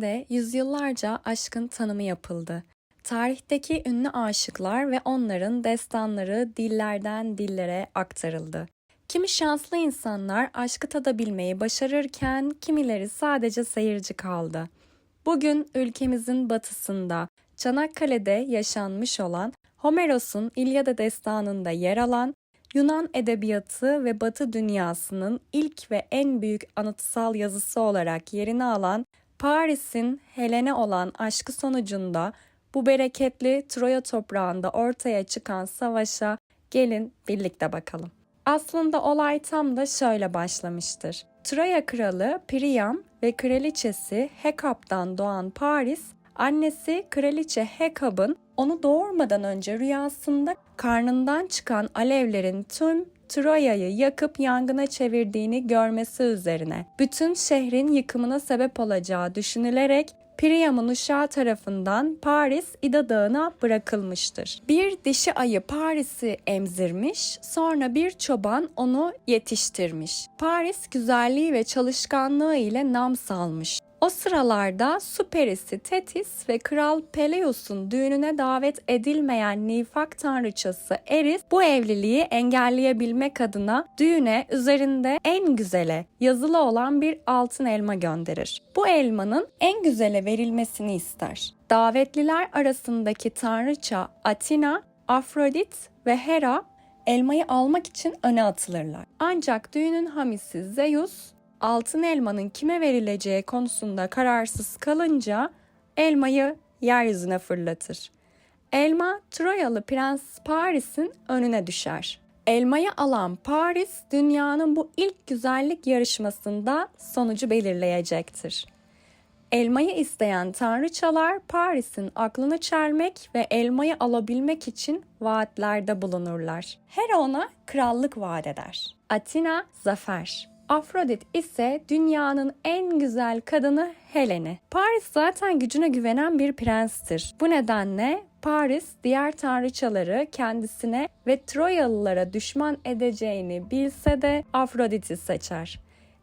De yüzyıllarca aşkın tanımı yapıldı. Tarihteki ünlü aşıklar ve onların destanları dillerden dillere aktarıldı. Kimi şanslı insanlar aşkı tadabilmeyi başarırken kimileri sadece seyirci kaldı. Bugün ülkemizin batısında Çanakkale'de yaşanmış olan Homeros'un İlyada destanında yer alan Yunan edebiyatı ve Batı dünyasının ilk ve en büyük anıtsal yazısı olarak yerini alan Paris'in Helene olan aşkı sonucunda bu bereketli Troya toprağında ortaya çıkan savaşa gelin birlikte bakalım. Aslında olay tam da şöyle başlamıştır. Troya kralı Priam ve kraliçesi Hekap'tan doğan Paris, annesi kraliçe Hekap'ın onu doğurmadan önce rüyasında karnından çıkan alevlerin tüm Troya'yı yakıp yangına çevirdiğini görmesi üzerine bütün şehrin yıkımına sebep olacağı düşünülerek Priam'ın uşağı tarafından Paris İda Dağı'na bırakılmıştır. Bir dişi ayı Paris'i emzirmiş, sonra bir çoban onu yetiştirmiş. Paris güzelliği ve çalışkanlığı ile nam salmış. O sıralarda su perisi Tetis ve Kral Peleus'un düğününe davet edilmeyen nifak tanrıçası Eris bu evliliği engelleyebilmek adına düğüne üzerinde en güzele yazılı olan bir altın elma gönderir. Bu elmanın en güzele verilmesini ister. Davetliler arasındaki tanrıça Atina, Afrodit ve Hera elmayı almak için öne atılırlar. Ancak düğünün hamisi Zeus altın elmanın kime verileceği konusunda kararsız kalınca elmayı yeryüzüne fırlatır. Elma Troyalı Prens Paris'in önüne düşer. Elmayı alan Paris dünyanın bu ilk güzellik yarışmasında sonucu belirleyecektir. Elmayı isteyen tanrıçalar Paris'in aklını çelmek ve elmayı alabilmek için vaatlerde bulunurlar. Hera ona krallık vaat eder. Atina zafer. Afrodit ise dünyanın en güzel kadını Helene. Paris zaten gücüne güvenen bir prenstir. Bu nedenle Paris diğer tanrıçaları kendisine ve Troyalılara düşman edeceğini bilse de Afrodit'i seçer.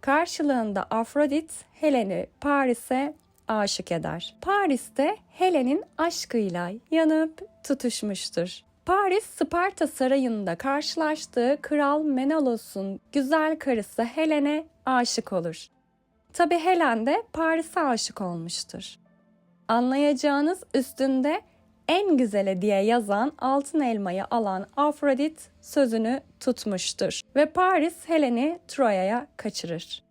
Karşılığında Afrodit Helen'i Paris'e aşık eder. Paris'te Helen'in aşkıyla yanıp tutuşmuştur. Paris Sparta sarayında karşılaştığı Kral Menelaos'un güzel karısı Helen'e aşık olur. Tabi Helen de Paris'e aşık olmuştur. Anlayacağınız üstünde en güzele diye yazan altın elmayı alan Afrodit sözünü tutmuştur ve Paris Helen'i Troya'ya kaçırır.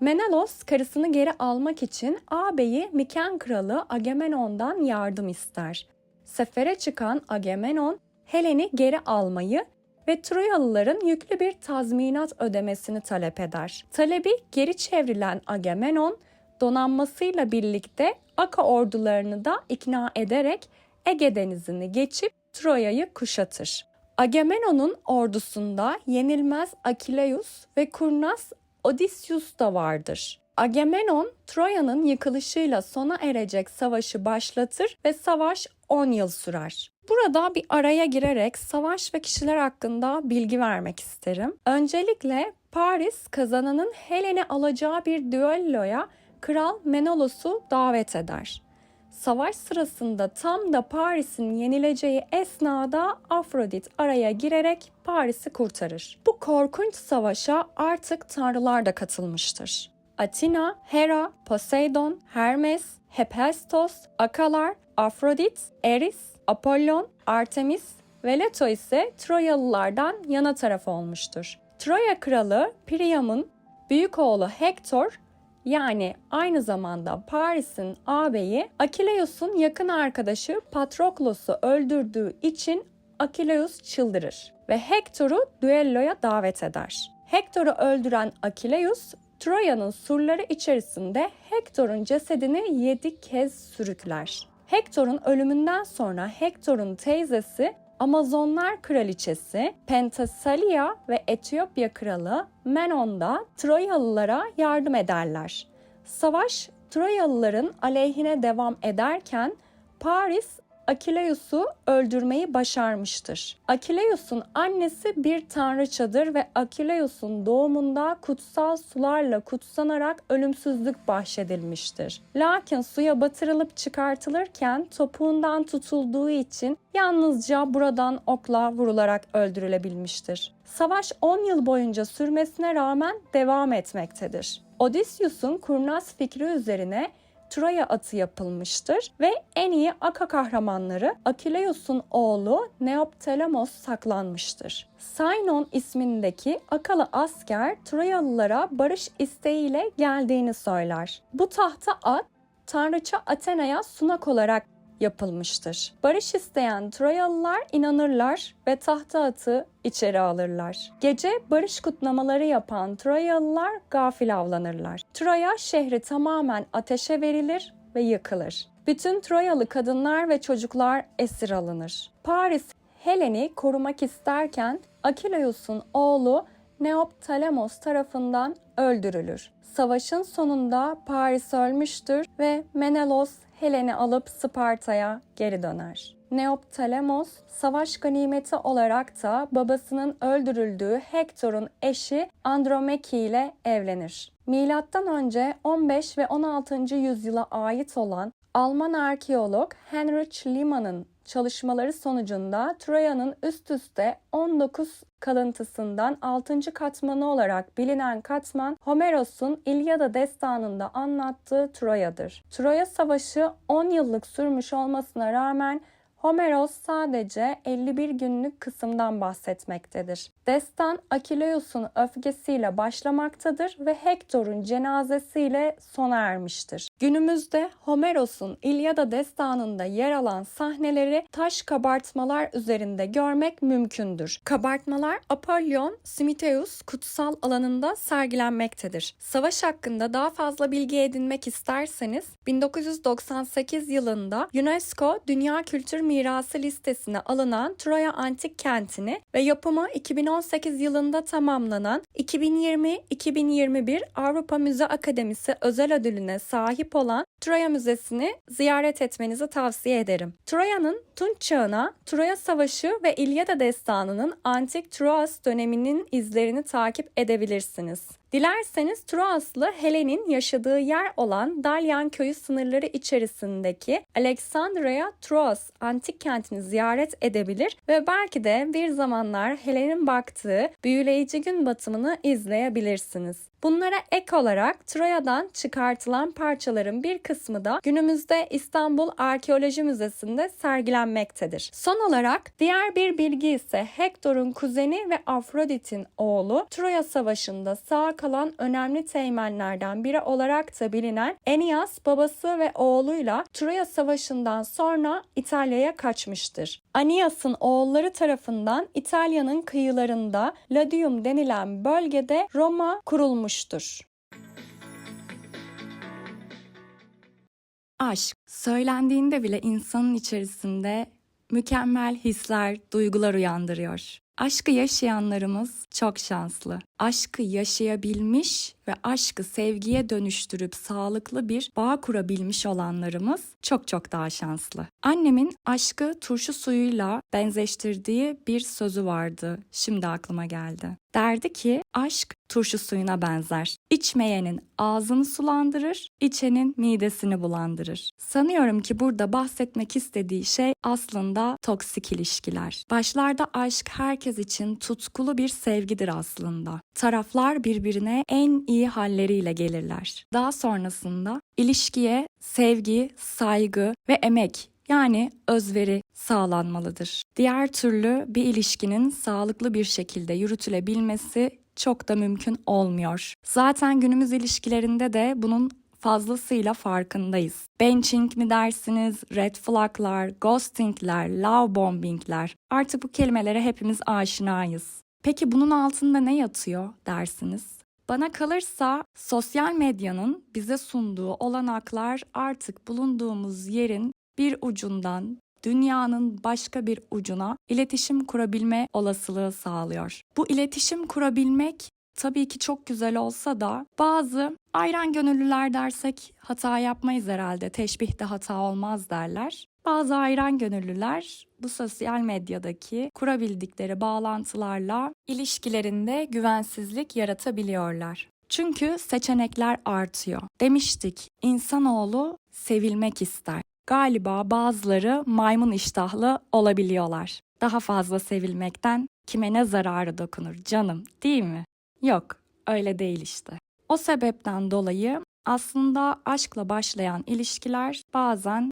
Menelaos karısını geri almak için ağabeyi Miken kralı Agamemnon'dan yardım ister. Sefere çıkan Agamemnon Helen'i geri almayı ve Troyalıların yüklü bir tazminat ödemesini talep eder. Talebi geri çevrilen Agamemnon donanmasıyla birlikte Aka ordularını da ikna ederek Ege Denizi'ni geçip Troya'yı kuşatır. Agamemnon'un ordusunda yenilmez Akileus ve kurnaz Odysseus da vardır. Agamemnon, Troya'nın yıkılışıyla sona erecek savaşı başlatır ve savaş 10 yıl sürer. Burada bir araya girerek savaş ve kişiler hakkında bilgi vermek isterim. Öncelikle Paris kazananın Helen'i alacağı bir düelloya Kral Menelaos'u davet eder. Savaş sırasında tam da Paris'in yenileceği esnada Afrodit araya girerek Paris'i kurtarır. Bu korkunç savaşa artık tanrılar da katılmıştır. Atina, Hera, Poseidon, Hermes, Hephaestos, Akalar, Afrodit, Eris, Apollon, Artemis ve Leto ise Troyalılardan yana taraf olmuştur. Troya kralı Priam'ın büyük oğlu Hektor yani aynı zamanda Paris'in ağabeyi Akileus'un yakın arkadaşı Patroklos'u öldürdüğü için Akileus çıldırır ve Hektor'u düelloya davet eder. Hektor'u öldüren Akileus Troya'nın surları içerisinde Hektor'un cesedini yedi kez sürükler. Hektor'un ölümünden sonra Hektor'un teyzesi Amazonlar kraliçesi Penthesilea ve Etiyopya kralı Menon da Troyalılara yardım ederler. Savaş Troyalıların aleyhine devam ederken Paris Akileus'u öldürmeyi başarmıştır. Akileus'un annesi bir tanrıçadır ve Akileus'un doğumunda kutsal sularla kutsanarak ölümsüzlük bahşedilmiştir. Lakin suya batırılıp çıkartılırken topuğundan tutulduğu için yalnızca buradan okla vurularak öldürülebilmiştir. Savaş 10 yıl boyunca sürmesine rağmen devam etmektedir. Odysseus'un kurnaz fikri üzerine Troya atı yapılmıştır ve en iyi Aka kahramanları Akileus'un oğlu Neoptolemos saklanmıştır. Sainon ismindeki Akalı asker Troyalılara barış isteğiyle geldiğini söyler. Bu tahta at tanrıça Athena'ya sunak olarak yapılmıştır. Barış isteyen Troyalılar inanırlar ve tahta atı içeri alırlar. Gece barış kutlamaları yapan Troyalılar gafil avlanırlar. Troya şehri tamamen ateşe verilir ve yıkılır. Bütün Troyalı kadınlar ve çocuklar esir alınır. Paris Helen'i korumak isterken Akileus'un oğlu Neoptolemos tarafından öldürülür. Savaşın sonunda Paris ölmüştür ve Menelaos Helen'i alıp Sparta'ya geri döner. Neoptolemos savaş ganimeti olarak da babasının öldürüldüğü Hektor'un eşi Andromeke ile evlenir. Milattan önce 15 ve 16. yüzyıla ait olan Alman arkeolog Heinrich Liehmann'ın çalışmaları sonucunda Troya'nın üst üste 19 kalıntısından 6. katmanı olarak bilinen katman Homeros'un İlyada destanında anlattığı Troya'dır. Troya Savaşı 10 yıllık sürmüş olmasına rağmen Homeros sadece 51 günlük kısımdan bahsetmektedir. Destan Akileus'un öfkesiyle başlamaktadır ve Hektor'un cenazesiyle sona ermiştir. Günümüzde Homeros'un İlyada destanında yer alan sahneleri taş kabartmalar üzerinde görmek mümkündür. Kabartmalar Apollon Simiteus kutsal alanında sergilenmektedir. Savaş hakkında daha fazla bilgi edinmek isterseniz 1998 yılında UNESCO Dünya Kültür Mirası listesine alınan Troya Antik Kenti'ni ve yapımı 2018 yılında tamamlanan 2020-2021 Avrupa Müze Akademisi özel ödülüne sahip olan Troya Müzesi'ni ziyaret etmenizi tavsiye ederim. Troya'nın Tunç Çağı'na, Troya Savaşı ve İlyada Destanı'nın Antik Troas döneminin izlerini takip edebilirsiniz. Dilerseniz Troaslı Helen'in yaşadığı yer olan Dalyan köyü sınırları içerisindeki Alexandria Troas antik kentini ziyaret edebilir ve belki de bir zamanlar Helen'in baktığı büyüleyici gün batımını izleyebilirsiniz. Bunlara ek olarak Troya'dan çıkartılan parçaların bir kısmı da günümüzde İstanbul Arkeoloji Müzesi'nde sergilenmektedir. Son olarak diğer bir bilgi ise Hektor'un kuzeni ve Afrodit'in oğlu Troya Savaşı'nda sağ kalan önemli teğmenlerden biri olarak da bilinen Eneas babası ve oğluyla Troya Savaşı'ndan sonra İtalya'ya kaçmıştır. Aeneas'ın oğulları tarafından İtalya'nın kıyılarında Ladium denilen bölgede Roma kurulmuştur. Aşk söylendiğinde bile insanın içerisinde mükemmel hisler, duygular uyandırıyor. Aşkı yaşayanlarımız çok şanslı. Aşkı yaşayabilmiş ve aşkı sevgiye dönüştürüp sağlıklı bir bağ kurabilmiş olanlarımız çok çok daha şanslı. Annemin aşkı turşu suyuyla benzeştirdiği bir sözü vardı. Şimdi aklıma geldi. Derdi ki aşk turşu suyuna benzer. İçmeyenin ağzını sulandırır, içenin midesini bulandırır. Sanıyorum ki burada bahsetmek istediği şey aslında toksik ilişkiler. Başlarda aşk herkes için tutkulu bir sevgidir aslında. Taraflar birbirine en iyi halleriyle gelirler. Daha sonrasında ilişkiye sevgi, saygı ve emek yani özveri sağlanmalıdır. Diğer türlü bir ilişkinin sağlıklı bir şekilde yürütülebilmesi çok da mümkün olmuyor. Zaten günümüz ilişkilerinde de bunun fazlasıyla farkındayız. Benching mi dersiniz, red flaglar, ghostingler, love bombingler. Artık bu kelimelere hepimiz aşinayız. Peki bunun altında ne yatıyor dersiniz? Bana kalırsa sosyal medyanın bize sunduğu olanaklar artık bulunduğumuz yerin bir ucundan dünyanın başka bir ucuna iletişim kurabilme olasılığı sağlıyor. Bu iletişim kurabilmek tabii ki çok güzel olsa da bazı ayran gönüllüler dersek hata yapmayız herhalde. Teşbihte hata olmaz derler. Bazı ayran gönüllüler bu sosyal medyadaki kurabildikleri bağlantılarla ilişkilerinde güvensizlik yaratabiliyorlar. Çünkü seçenekler artıyor. Demiştik, insanoğlu sevilmek ister. Galiba bazıları maymun iştahlı olabiliyorlar. Daha fazla sevilmekten kime ne zararı dokunur canım, değil mi? Yok, öyle değil işte. O sebepten dolayı aslında aşkla başlayan ilişkiler bazen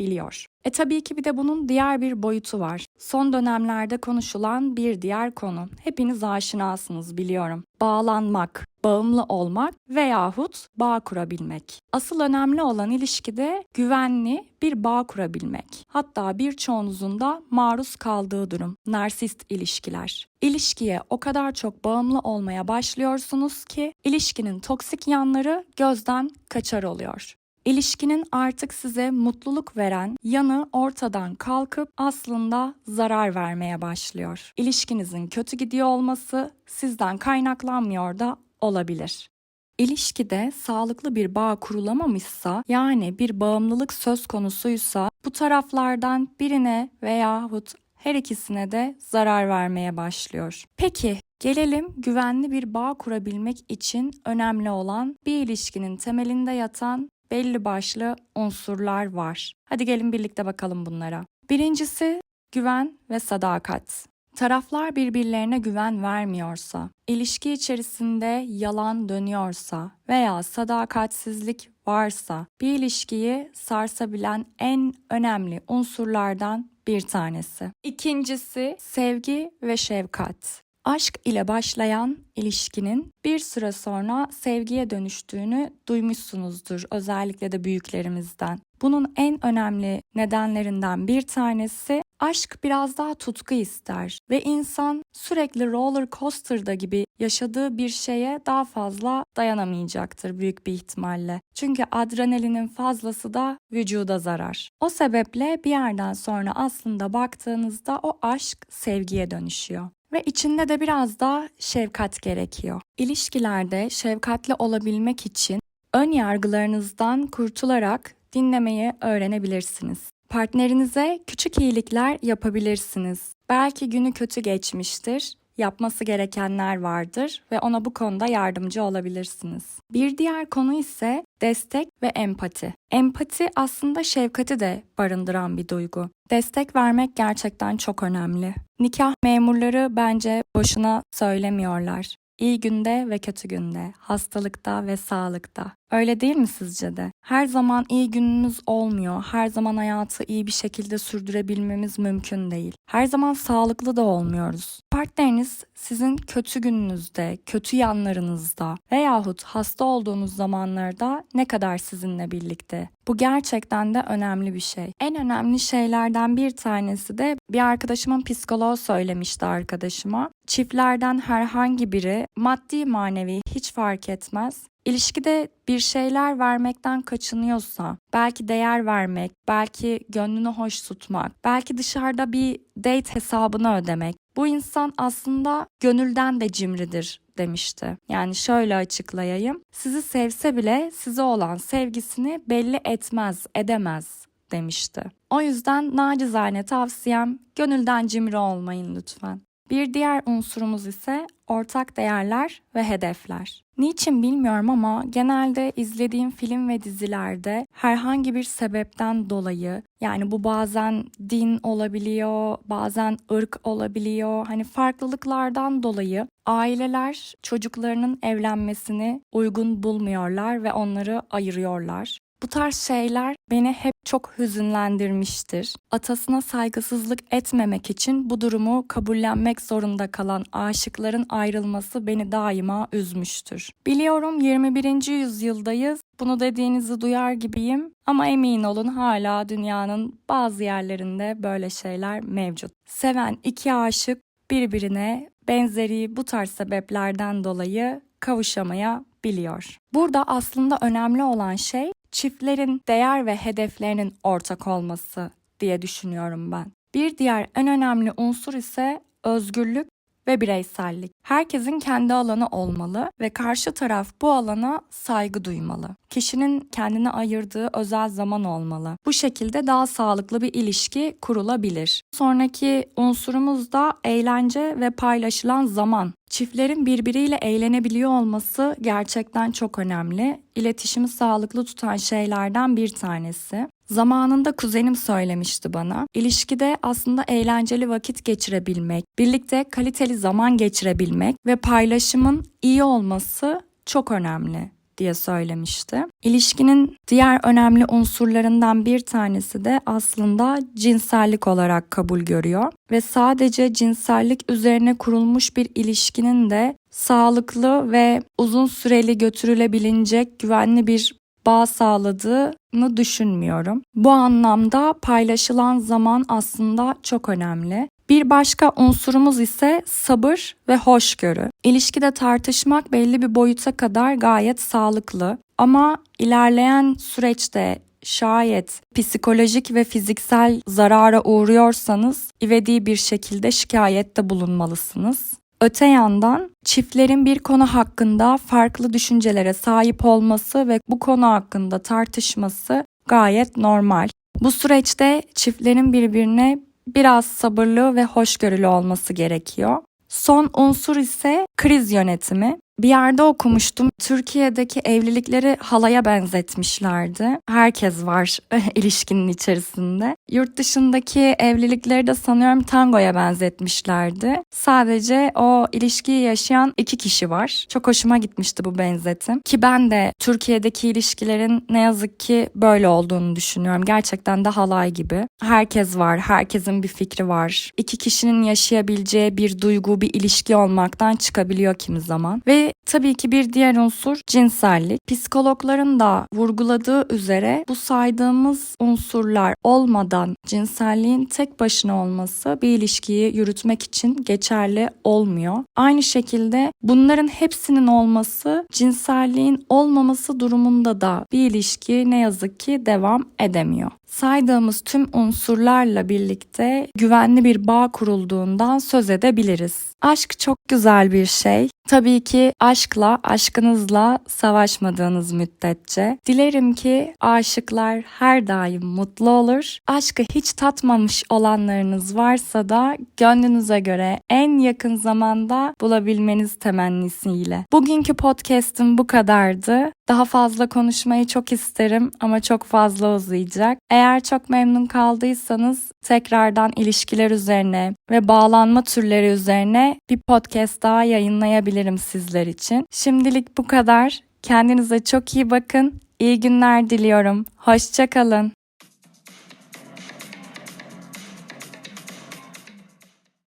çatırdayabiliyor. E tabii ki bir de bunun diğer bir boyutu var. Son dönemlerde konuşulan bir diğer konu. Hepiniz aşinasınız biliyorum. Bağlanmak, bağımlı olmak veyahut bağ kurabilmek. Asıl önemli olan ilişkide güvenli bir bağ kurabilmek. Hatta birçoğunuzun da maruz kaldığı durum. Narsist ilişkiler. İlişkiye o kadar çok bağımlı olmaya başlıyorsunuz ki ilişkinin toksik yanları gözden kaçar oluyor. İlişkinin artık size mutluluk veren yanı ortadan kalkıp aslında zarar vermeye başlıyor. İlişkinizin kötü gidiyor olması sizden kaynaklanmıyor da olabilir. İlişkide sağlıklı bir bağ kurulamamışsa yani bir bağımlılık söz konusuysa bu taraflardan birine veyahut her ikisine de zarar vermeye başlıyor. Peki gelelim güvenli bir bağ kurabilmek için önemli olan bir ilişkinin temelinde yatan belli başlı unsurlar var. Hadi gelin birlikte bakalım bunlara. Birincisi güven ve sadakat. Taraflar birbirlerine güven vermiyorsa, ilişki içerisinde yalan dönüyorsa veya sadakatsizlik varsa bir ilişkiyi sarsabilen en önemli unsurlardan bir tanesi. İkincisi sevgi ve şefkat. Aşk ile başlayan ilişkinin bir süre sonra sevgiye dönüştüğünü duymuşsunuzdur özellikle de büyüklerimizden. Bunun en önemli nedenlerinden bir tanesi aşk biraz daha tutku ister ve insan sürekli roller coaster'da gibi yaşadığı bir şeye daha fazla dayanamayacaktır büyük bir ihtimalle. Çünkü adrenalinin fazlası da vücuda zarar. O sebeple bir yerden sonra aslında baktığınızda o aşk sevgiye dönüşüyor. Ve içinde de biraz da şefkat gerekiyor. İlişkilerde şefkatli olabilmek için ön yargılarınızdan kurtularak dinlemeyi öğrenebilirsiniz. Partnerinize küçük iyilikler yapabilirsiniz. Belki günü kötü geçmiştir, yapması gerekenler vardır ve ona bu konuda yardımcı olabilirsiniz. Bir diğer konu ise destek ve empati. Empati aslında şefkati de barındıran bir duygu. Destek vermek gerçekten çok önemli. Nikah memurları bence boşuna söylemiyorlar. İyi günde ve kötü günde, hastalıkta ve sağlıkta. Öyle değil mi sizce de? Her zaman iyi günümüz olmuyor. Her zaman hayatı iyi bir şekilde sürdürebilmemiz mümkün değil. Her zaman sağlıklı da olmuyoruz. Partneriniz sizin kötü gününüzde, kötü yanlarınızda veyahut hasta olduğunuz zamanlarda ne kadar sizinle birlikte? Bu gerçekten de önemli bir şey. En önemli şeylerden bir tanesi de bir arkadaşımın psikoloğu söylemişti arkadaşıma. Çiftlerden herhangi biri maddi manevi hiç fark etmez İlişkide bir şeyler vermekten kaçınıyorsa, belki değer vermek, belki gönlünü hoş tutmak, belki dışarıda bir date hesabını ödemek. Bu insan aslında gönülden de cimridir demişti. Yani şöyle açıklayayım. Sizi sevse bile size olan sevgisini belli etmez, edemez demişti. O yüzden nacizane tavsiyem gönülden cimri olmayın lütfen. Bir diğer unsurumuz ise ortak değerler ve hedefler. Niçin bilmiyorum ama genelde izlediğim film ve dizilerde herhangi bir sebepten dolayı yani bu bazen din olabiliyor, bazen ırk olabiliyor. Hani farklılıklardan dolayı aileler çocuklarının evlenmesini uygun bulmuyorlar ve onları ayırıyorlar. Bu tarz şeyler beni hep çok hüzünlendirmiştir. Atasına saygısızlık etmemek için bu durumu kabullenmek zorunda kalan aşıkların ayrılması beni daima üzmüştür. Biliyorum 21. yüzyıldayız. Bunu dediğinizi duyar gibiyim ama emin olun hala dünyanın bazı yerlerinde böyle şeyler mevcut. Seven iki aşık birbirine benzeri bu tarz sebeplerden dolayı kavuşamaya biliyor. Burada aslında önemli olan şey çiftlerin değer ve hedeflerinin ortak olması diye düşünüyorum ben. Bir diğer en önemli unsur ise özgürlük ve bireysellik. Herkesin kendi alanı olmalı ve karşı taraf bu alana saygı duymalı. Kişinin kendine ayırdığı özel zaman olmalı. Bu şekilde daha sağlıklı bir ilişki kurulabilir. Sonraki unsurumuz da eğlence ve paylaşılan zaman. Çiftlerin birbiriyle eğlenebiliyor olması gerçekten çok önemli. İletişimi sağlıklı tutan şeylerden bir tanesi. Zamanında kuzenim söylemişti bana. İlişkide aslında eğlenceli vakit geçirebilmek, birlikte kaliteli zaman geçirebilmek ve paylaşımın iyi olması çok önemli diye söylemişti. İlişkinin diğer önemli unsurlarından bir tanesi de aslında cinsellik olarak kabul görüyor ve sadece cinsellik üzerine kurulmuş bir ilişkinin de sağlıklı ve uzun süreli götürülebilecek güvenli bir bağ sağladığını düşünmüyorum. Bu anlamda paylaşılan zaman aslında çok önemli. Bir başka unsurumuz ise sabır ve hoşgörü. İlişkide tartışmak belli bir boyuta kadar gayet sağlıklı ama ilerleyen süreçte şayet psikolojik ve fiziksel zarara uğruyorsanız ivedi bir şekilde şikayette bulunmalısınız. Öte yandan çiftlerin bir konu hakkında farklı düşüncelere sahip olması ve bu konu hakkında tartışması gayet normal. Bu süreçte çiftlerin birbirine biraz sabırlı ve hoşgörülü olması gerekiyor. Son unsur ise kriz yönetimi. Bir yerde okumuştum. Türkiye'deki evlilikleri halaya benzetmişlerdi. Herkes var ilişkinin içerisinde. Yurt dışındaki evlilikleri de sanıyorum tangoya benzetmişlerdi. Sadece o ilişkiyi yaşayan iki kişi var. Çok hoşuma gitmişti bu benzetim. Ki ben de Türkiye'deki ilişkilerin ne yazık ki böyle olduğunu düşünüyorum. Gerçekten de halay gibi. Herkes var, herkesin bir fikri var. İki kişinin yaşayabileceği bir duygu, bir ilişki olmaktan çıkabiliyor kimi zaman. Ve tabii ki bir diğer unsur cinsellik. Psikologların da vurguladığı üzere bu saydığımız unsurlar olmadan cinselliğin tek başına olması bir ilişkiyi yürütmek için geçerli olmuyor. Aynı şekilde bunların hepsinin olması cinselliğin olmaması durumunda da bir ilişki ne yazık ki devam edemiyor. Saydığımız tüm unsurlarla birlikte güvenli bir bağ kurulduğundan söz edebiliriz. Aşk çok güzel bir şey. Tabii ki aşkla, aşkınızla savaşmadığınız müddetçe. Dilerim ki aşıklar her daim mutlu olur. Aşkı hiç tatmamış olanlarınız varsa da gönlünüze göre en yakın zamanda bulabilmeniz temennisiyle. Bugünkü podcast'im bu kadardı. Daha fazla konuşmayı çok isterim ama çok fazla uzayacak. Eğer çok memnun kaldıysanız tekrardan ilişkiler üzerine ve bağlanma türleri üzerine bir podcast daha yayınlayabilirim sizler için. Şimdilik bu kadar. Kendinize çok iyi bakın. İyi günler diliyorum. Hoşçakalın.